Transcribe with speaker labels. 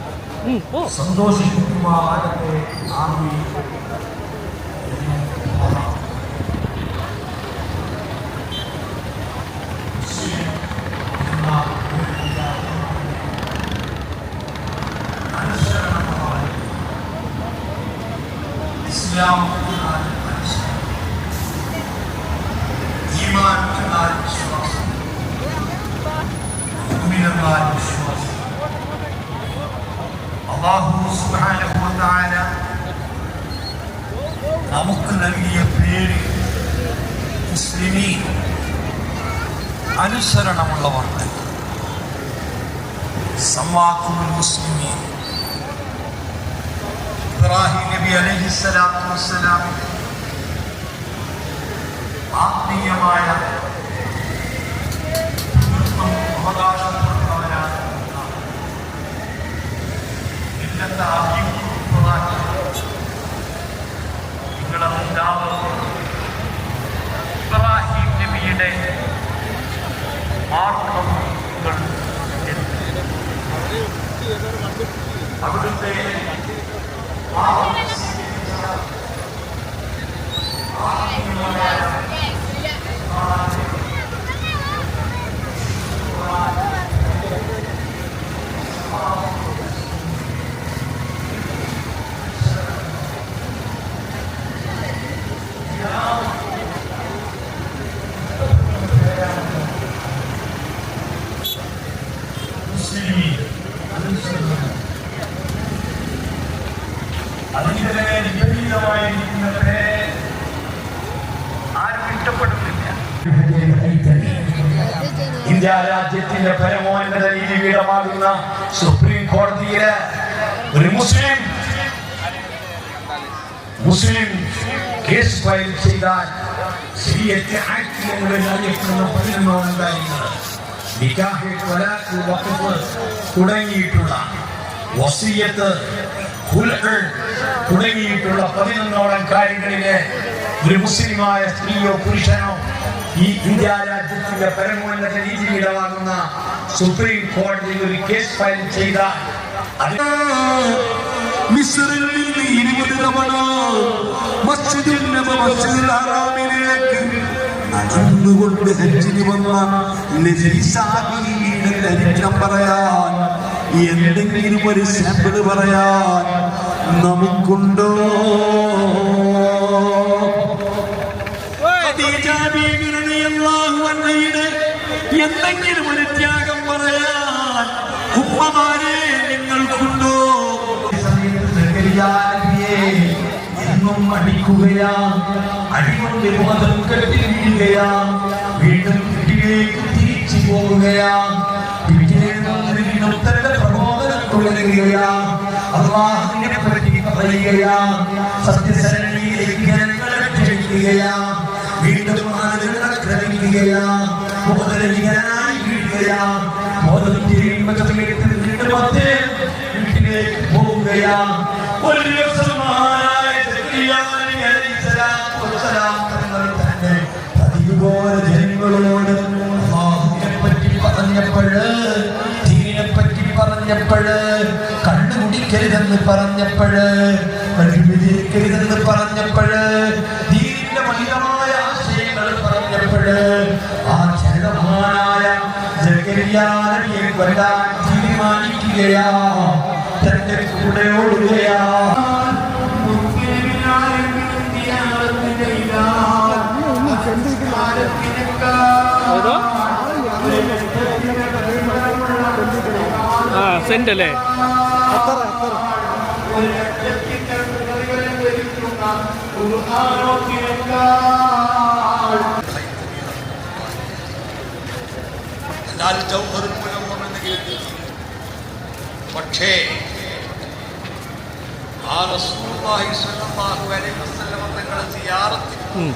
Speaker 1: ഉം, പോ
Speaker 2: സന്തോഷിക്കുമാരത്തെ ആമി ഇസ്ലാം എന്നാൽ അനുസരണം. ഈമാൻ എന്നാൽ വിശ്വാസം മുഅ്മിൻ എന്നാൽ വിശ്വാസം അള്ളാഹു തആല നമുക്ക് നൽകിയ പേര് മുസ്ലിമീൻ. അനുസരണമുള്ളവർ സമ്മാക്കുൽ മുസ്ലിമീൻ. ഇബ്രാഹിം നബി അലൈഹി സ്വലാത്തു വസ്സലാം ആത്മീയമായ Steve. അതിന്റെ വിപരീതമായിരിക്കുന്ന പേരെ ആരും ഇഷ്ടപ്പെടുന്നില്ല ഇന്ത്യ രാജ്യത്തിന്റെ പരമോന്നത നീതിപീഠമാകുന്ന സുപ്രീം കോടതിയിലെ ഒരു മുസ്ലിം മുസ്ലിം കേസ് ഫയൽ ചെയ്താൽ ശരിയത്തെ ആക്ട് എന്നതിൽ അറിയപ്പെടുന്ന പതിനൊന്നാണ് കാര്യങ്ങൾ നിക്കാഹ് ത്വലാഖ് വഖഫ് തുടങ്ങിയിട്ടുള്ള വസീയത്ത് തുടങ്ങിയിട്ടുള്ള പതിനൊന്നോളം കാര്യങ്ങളിലെ ഒരു മുസ്ലിമായ സ്ത്രീയോ പുരുഷനോ ഈ ഇന്ത്യ രാജ്യത്തിന്റെ പരമോന്നത നീതിപീഠമാകുന്ന സുപ്രീം കോടതിയിൽ ഒരു കേസ് ഫയൽ
Speaker 3: ചെയ്ത നിന്ന് ഇരുപത് തവണ മസ്ജിദിൽ മസ്ജിദുൽ ഹറാമിലേക്ക് നടന്നുകൊണ്ട് ഹജ്ജിന് വന്ന നബീസാഹിയുടെ ചരിത്രം പറയാൻ എന്തെങ്കിലും ഒരു സാമ്പിൾ പറയാൻ നമുക്കുണ്ടോ? എന്തെങ്കിലും ഒരു ത്യാഗം പറയാൻ ഉമ്മമാരെ നിങ്ങൾക്കുണ്ടോ?
Speaker 2: എന്നും അടിക്കുകയാ. അടികൊണ്ട് ബോധം കെട്ടി വീഴുകയാ വീണ്ടും വീട്ടിലേക്ക് തിരിച്ചു പിറ്റേന്ന് വീണ്ടും പോവുകയാ. ഒരു ദിവസം പറഞ്ഞപ്പോഴ് ദീനിനെ പറ്റി പറഞ്ഞപ്പോഴ് കണ്ണു കുടിക്കരുതെന്ന് പറഞ്ഞപ്പോഴ് വ്യതിരിക്കരുതെന്ന് പറഞ്ഞപ്പോഴ് ദീനിന്റെ മഹിതമായ ആശയങ്ങൾ പറഞ്ഞപ്പോഴ് ആ ചരിതമാനായ സക്കരിയ നബിയെ കൊല്ലാൻ തീരുമാനിക്കുകയാ. തന്റെ കൂടെ ഓടുകയാ.
Speaker 1: സെന്റ് അല്ലേ.
Speaker 2: പക്ഷേ ആ വസല്ലമ തങ്ങളെ സിയാറത്തിന്